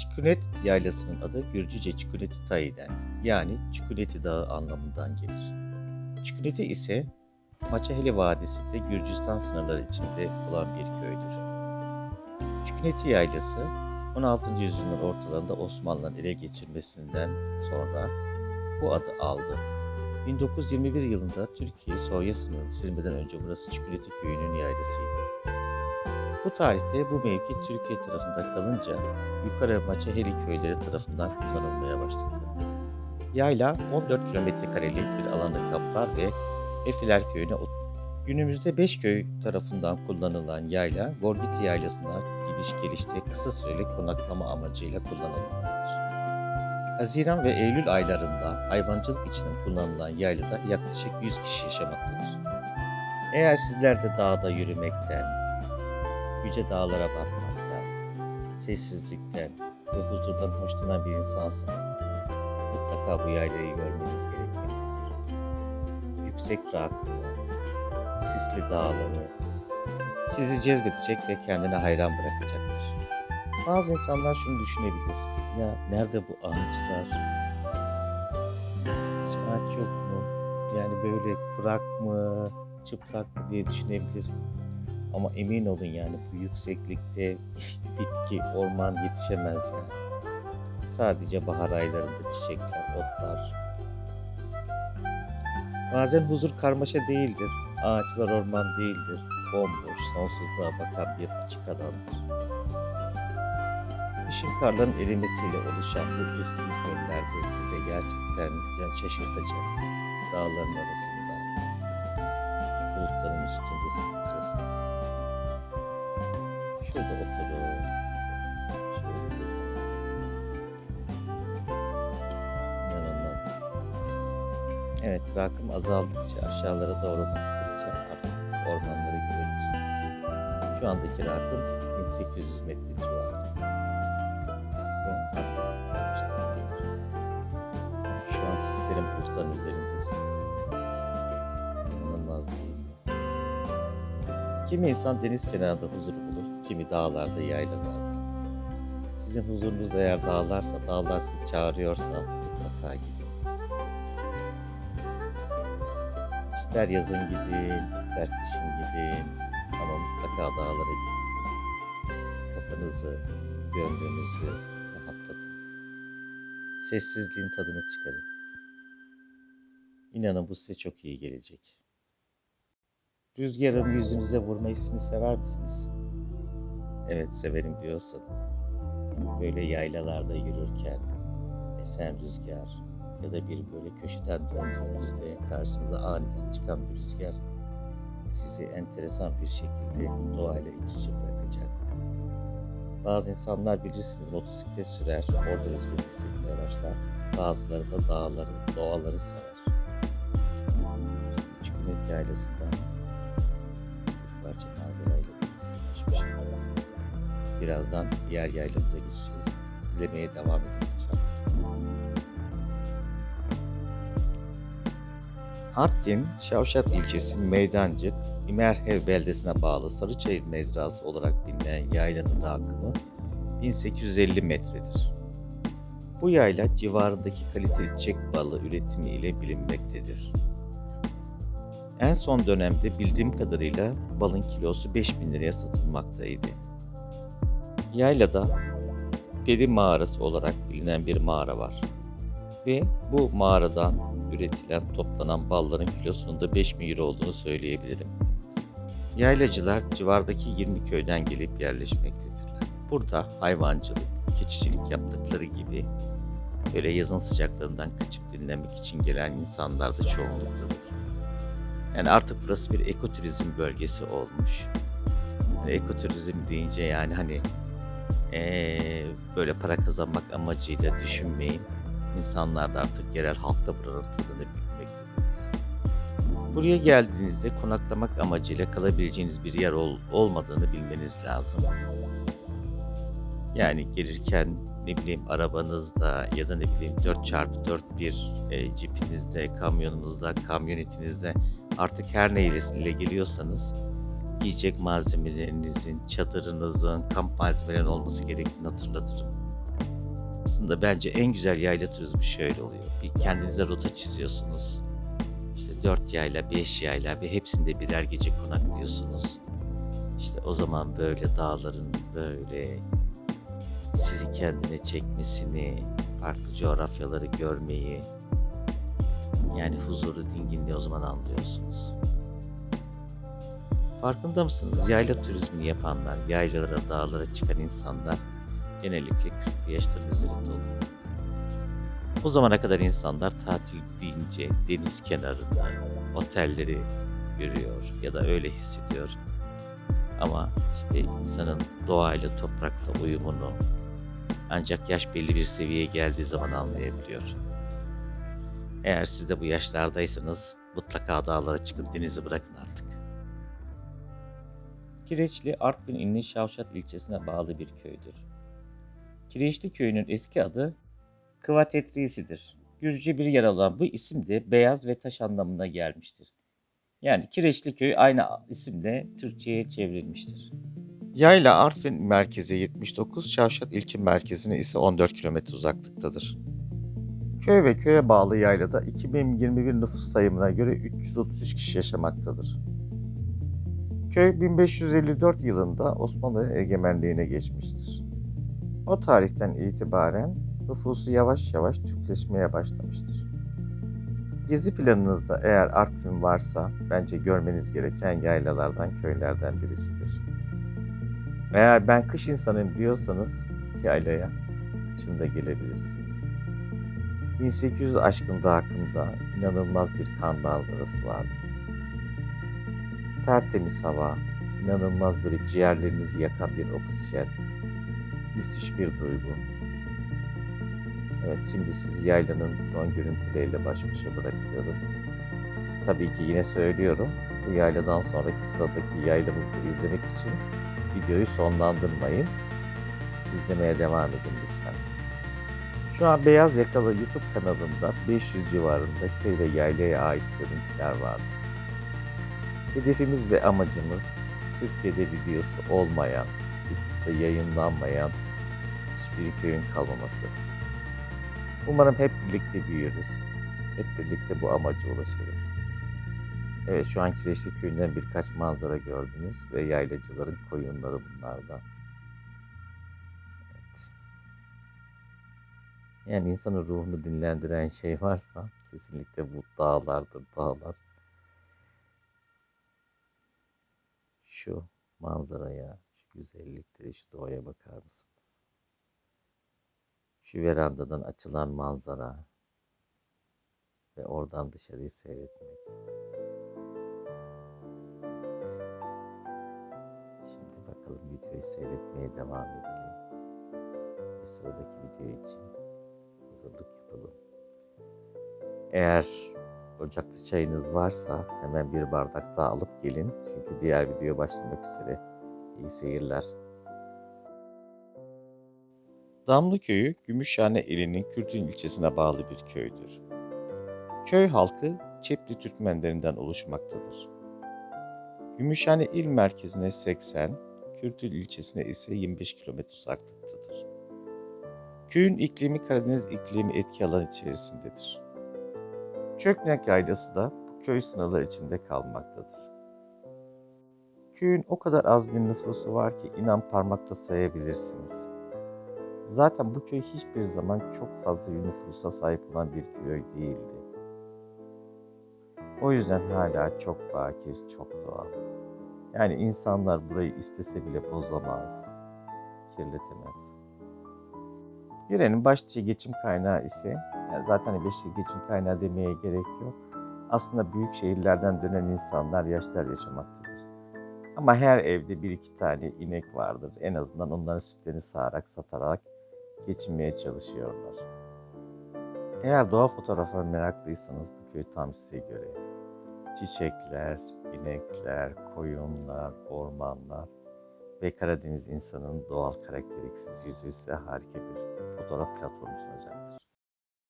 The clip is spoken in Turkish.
Çikunet yaylasının adı Gürcüce Çikuneti Tayi'den yani Çikuneti Dağı anlamından gelir. Çikuneti ise Maçaheli Vadisi'nde Gürcistan sınırları içinde olan bir köydür. Çikuneti yaylası 16. yüzyılın ortalarında Osmanlıların ele geçirmesinden sonra bu adı aldı. 1921 yılında Türkiye Sovyet sınırını silmeden önce burası Çikuneti köyünün yaylasıydı. Bu tarihte bu mevki Türkiye tarafında kalınca yukarı Maçaheli köyleri tarafından kullanılmaya başladı. Yayla 14 kilometre karelik bir alanı kaplar ve Efiler köyüne Günümüzde 5 köy tarafından kullanılan yayla, Gorgiti yaylasına gidiş gelişte kısa süreli konaklama amacıyla kullanılmaktadır. Haziran ve Eylül aylarında hayvancılık için kullanılan yaylada yaklaşık 100 kişi yaşamaktadır. Eğer sizler de dağda yürümekten, yüce dağlara bakmaktan, sessizlikten ve huzurdan hoşlanan bir insansınız. Mutlaka bu yaylayı görmeniz gerekmektedir. Yüksek rakımı, sisli dağları sizi cezbedecek ve kendine hayran bırakacaktır. Bazı insanlar şunu düşünebilir. Ya nerede bu ağaçlar? Hiç yok mu? Yani böyle kurak mı, çıplak mı diye düşünebilir. Ama emin olun yani bu yükseklikte bitki, orman yetişemez yani. Sadece bahar aylarında çiçekler, otlar. Bazen huzur karmaşa değildir. Ağaçlar orman değildir. Bomboş, sonsuzluğa bakan bir açık alandır. Kışın karların erimesiyle oluşan bu eşsiz göllerde size gerçekten şaşırtacak. Dağların arasında, bulutların üstündesiniz resmen. Şurada oturun. Evet, rakım azaldıkça aşağılara doğru baktıkça artık ormanları görebilirsiniz. Şu andaki rakım 1800 metre civarı. Artık. Sanki şu an sizlerin bulutların üzerindesiniz. Kimi insan deniz kenarında huzur bulur, kimi dağlarda, yaylalarda. Sizin huzurunuz eğer dağlarsa, dağlar sizi çağırıyorsa mutlaka gidin. İster yazın gidin, ister kışın gidin ama mutlaka dağlara gidin. Kafanızı, gönlünüzü rahatlatın. Sessizliğin tadını çıkarın. İnanın bu size çok iyi gelecek. Rüzgarın yüzünüze vurma hissini sever misiniz? Evet severim diyorsanız böyle yaylalarda yürürken esen rüzgar ya da bir böyle köşeden döndüğünüzde karşınıza aniden çıkan bir rüzgar sizi enteresan bir şekilde doğayla iç içe bırakacak. Bazı insanlar bilirsiniz motosiklet sürer, orada rüzgar hissetmeye başlar. Bazıları da dağları, doğaları sever. Şimdi Çükünet Yaylası'ndan parça manzarayla deniz hoş bir şey. Birazdan diğer yaylamıza geçeceğiz. İzlemeye devam edin lütfen. Artvin, Şavşat ilçesi Meydancık, İmerhev beldesine bağlı Sarıçayır mezrası olarak bilinen yaylanın rakımı 1850 metredir. Bu yayla civarındaki kaliteli çiçek balı üretimi ile bilinmektedir. En son dönemde bildiğim kadarıyla balın kilosu 5000 liraya satılmaktaydı. Yaylada Peri Mağarası olarak bilinen bir mağara var. Ve bu mağaradan üretilen toplanan balların kilosunun da 5000 euro olduğunu söyleyebilirim. Yaylacılar civardaki 20 köyden gelip yerleşmektedirler. Burada hayvancılık, keçicilik yaptıkları gibi böyle yazın sıcaklarından kaçıp dinlenmek için gelen insanlar da çoğunluktadır. Yani artık burası bir ekoturizm bölgesi olmuş. Yani ekoturizm deyince yani hani eee, böyle para kazanmak amacıyla düşünmeyin. İnsanlar da artık yerel halkta buranın tadını bilmektedir. Buraya geldiğinizde konaklamak amacıyla kalabileceğiniz bir yer ol- olmadığını bilmeniz lazım. Yani gelirken ne bileyim arabanızda ya da ne bileyim 4x4 bir e, cipinizde, kamyonunuzda, kamyonetinizde artık her neyle geliyorsanız yiyecek malzemelerinizin, çadırınızın, kamp malzemelerinin olması gerektiğini hatırlatırım. Aslında bence en güzel yayla turizmi şöyle oluyor. Bir kendinize rota çiziyorsunuz. İşte 4 yayla, 5 yayla ve hepsinde birer gece konaklıyorsunuz. İşte o zaman böyle dağların böyle sizi kendine çekmesini, farklı coğrafyaları görmeyi, yani huzuru, dinginliği o zaman anlıyorsunuz. Farkında mısınız? Yayla turizmi yapanlar, yaylalara, dağlara çıkan insanlar genellikle 40'lı yaşların üzerinde oluyor. O zamana kadar insanlar tatil deyince deniz kenarında otelleri görüyor ya da öyle hissediyor. Ama işte insanın doğayla, toprakla uyumunu ancak yaş belli bir seviyeye geldiği zaman anlayabiliyor. Eğer siz de bu yaşlardaysanız mutlaka dağlara çıkın, denizi bırakın artık. Kireçli, Artvin ilinin Şavşat ilçesine bağlı bir köydür. Kireçli köyünün eski adı Kıvatetrisi'dir. Gürcü bir yer olan bu isim de beyaz ve taş anlamına gelmiştir. Yani Kireçli köy aynı isimle Türkçe'ye çevrilmiştir. Yayla Artvin merkeze 79, Şavşat ilçe merkezine ise 14 kilometre uzaklıktadır. Köy ve köye bağlı yaylada 2021 nüfus sayımına göre 333 kişi yaşamaktadır. Köy 1554 yılında Osmanlı egemenliğine geçmiştir. O tarihten itibaren nüfusu yavaş yavaş Türkleşmeye başlamıştır. Gezi planınızda eğer Artvin varsa bence görmeniz gereken yaylalardan, köylerden birisidir. Eğer ben kış insanıyım diyorsanız yaylaya kışın da gelebilirsiniz. 1800 aşkın dağ hakkında inanılmaz bir kan manzarası vardır. Tertemiz hava, inanılmaz böyle ciğerlerinizi yakan bir oksijen, müthiş bir duygu. Evet şimdi sizi yaylanın drone görüntüleriyle baş başa bırakıyorum. Tabii ki yine söylüyorum, bu yayladan sonraki sıradaki yaylamızı da izlemek için videoyu sonlandırmayın. İzlemeye devam edin lütfen. Şu an Beyaz Yakalı YouTube kanalında 500 civarında köy ve yaylaya ait görüntüler vardır. Hedefimiz ve amacımız Türkiye'de videosu olmayan, YouTube'da yayınlanmayan hiçbir köyün kalmaması. Umarım hep birlikte büyürüz. Hep birlikte bu amaca ulaşırız. Evet şu an Kireçli Köyü'nden birkaç manzara gördünüz ve yaylacıların koyunları bunlardan. Evet. Yani insanın ruhunu dinlendiren şey varsa kesinlikle bu dağlardır, dağlar. Şu manzaraya, şu güzelliklere, şu doğaya bakar mısınız? Şu verandadan açılan manzara ve oradan dışarıyı seyretmek. Bakalım videoyu seyretmeye devam edelim. Ve sıradaki video için hazırlık yapalım. Eğer ocakta çayınız varsa hemen bir bardak daha alıp gelin. Çünkü diğer video başlamak üzere. İyi seyirler. Damlı Köyü, Gümüşhane ilinin Kürtün ilçesine bağlı bir köydür. Köy halkı Çepli Türkmenlerinden oluşmaktadır. Gümüşhane il merkezine 80, Kürtül ilçesine ise 25 kilometre uzaklıktadır. Köyün iklimi Karadeniz iklimi etki alanı içerisindedir. Çöknek Yaylası da bu köy sınırları içinde kalmaktadır. Köyün o kadar az bir nüfusu var ki inan parmakla sayabilirsiniz. Zaten bu köy hiçbir zaman çok fazla nüfusa sahip olan bir köy değildi. O yüzden hala çok bakir, çok doğal. Yani insanlar burayı istese bile bozamaz, kirletemez. Yörenin başlıca geçim kaynağı ise, yani zaten başlıca geçim kaynağı demeye gerek yok. Aslında büyük şehirlerden dönen insanlar yaşlar yaşamaktadır. Ama her evde bir iki tane inek vardır. En azından onların sütlerini sağarak, satarak geçinmeye çalışıyorlar. Eğer doğa fotoğrafına meraklıysanız bu köy tam size göre. Çiçekler, inekler, koyunlar, ormanlar ve Karadeniz insanının doğal karakteriksiz yüzü ise harika bir fotoğraf platformu sunacaktır.